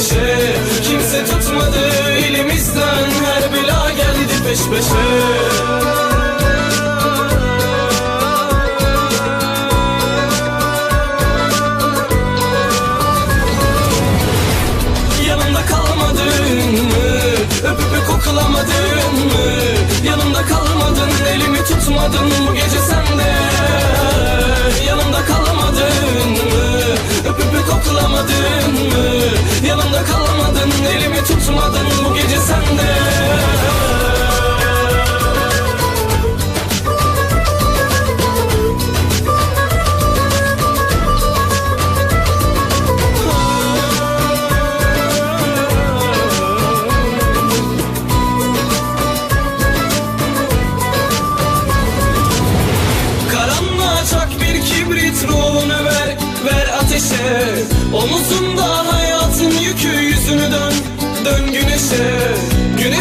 ateşe Kimse tutmadı elimizden. Her bela geldi peş peşe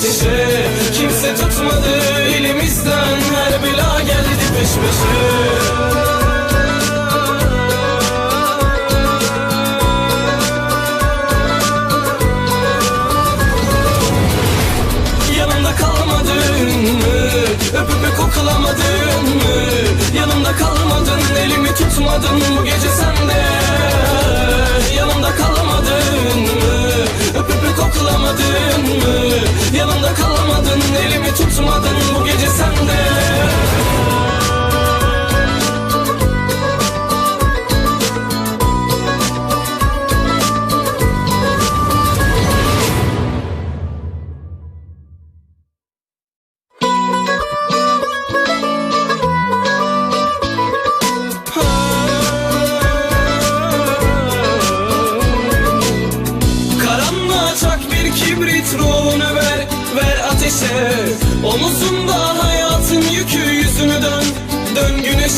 ateşe. Kimse tutmadı elimizden. Her bela geldi peş peşe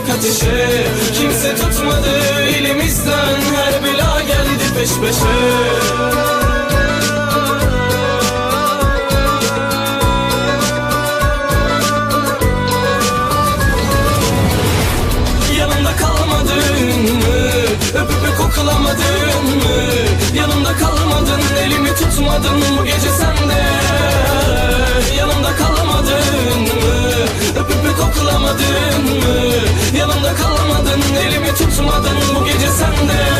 daladık ateşe Kimse tutmadı elimizden. Her bela geldi peş peşe elimi tutmadın bu gece sende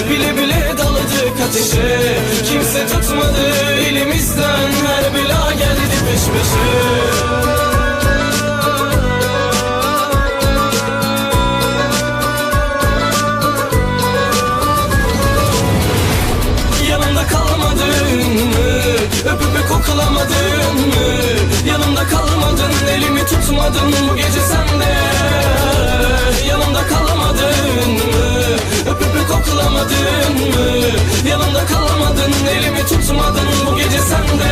ateşe Kimse tutmadı elimizden Her bela geldi peş peşe? Öpüp koklamadın mı? Yanımda kalmadın, elimi tutmadın bu gece sende Yanımda kalmadın mı? Öpüp koklamadın mı? Yanımda kalmadın, elimi tutmadın. Bu gece sende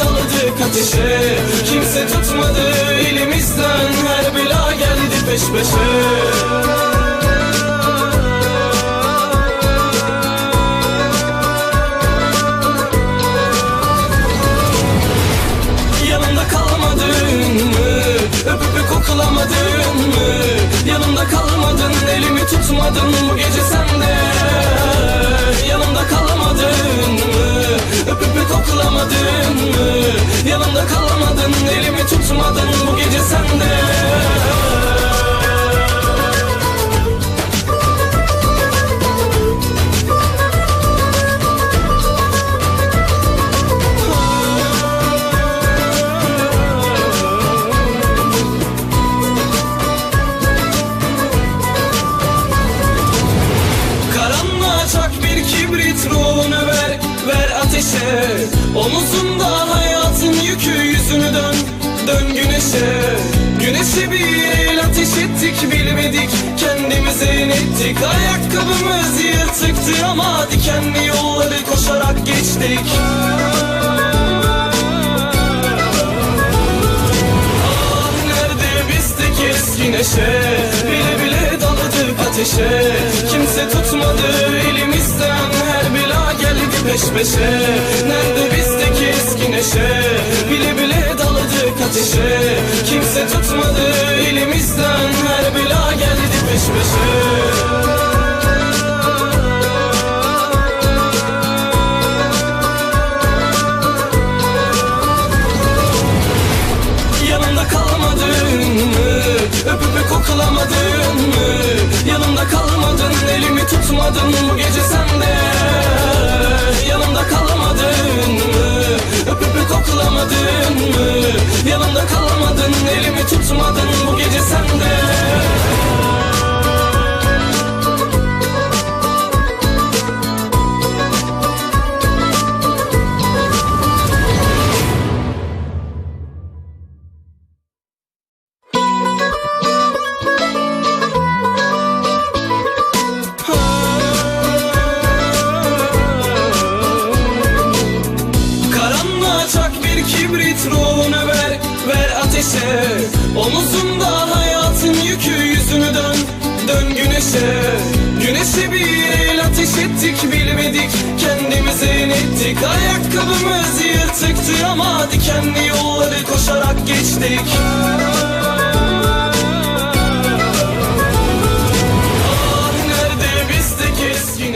ateşe Kimse tutmadı elimizden Her bela geldi peş peşe Yanımda kalmadın mı? Öpüp koklamadın mı? Yanımda kalmadın, elimi tutmadın bu gece sende Yanımda kalmadın mı? Öpüp koklamadın mı? El ateş ettik bilmedik Kendimize inettik. Ayakkabımız yırtıktı ama Dikenli yolları koşarak geçtik. Ah nerede bizdeki eski neşe? Bile bile daladık ateşe. Kimse tutmadı elimizden Her bela geldi peş peşe. Nerede bizdeki eski neşe? Bile bile daladık ateşe. Kimse tutmadı elimizden. Her bela geldi peş peşe Öpüp koklamadın mı? Yanımda kalmadın, elimi tutmadın bu gece sende güneşe. Güneşe bir el ateş ettik bilmedik Kendimize inettik Ayakkabımız yırtıktı ama Dikenli yolları koşarak geçtik. Ah nerede bizdeki eski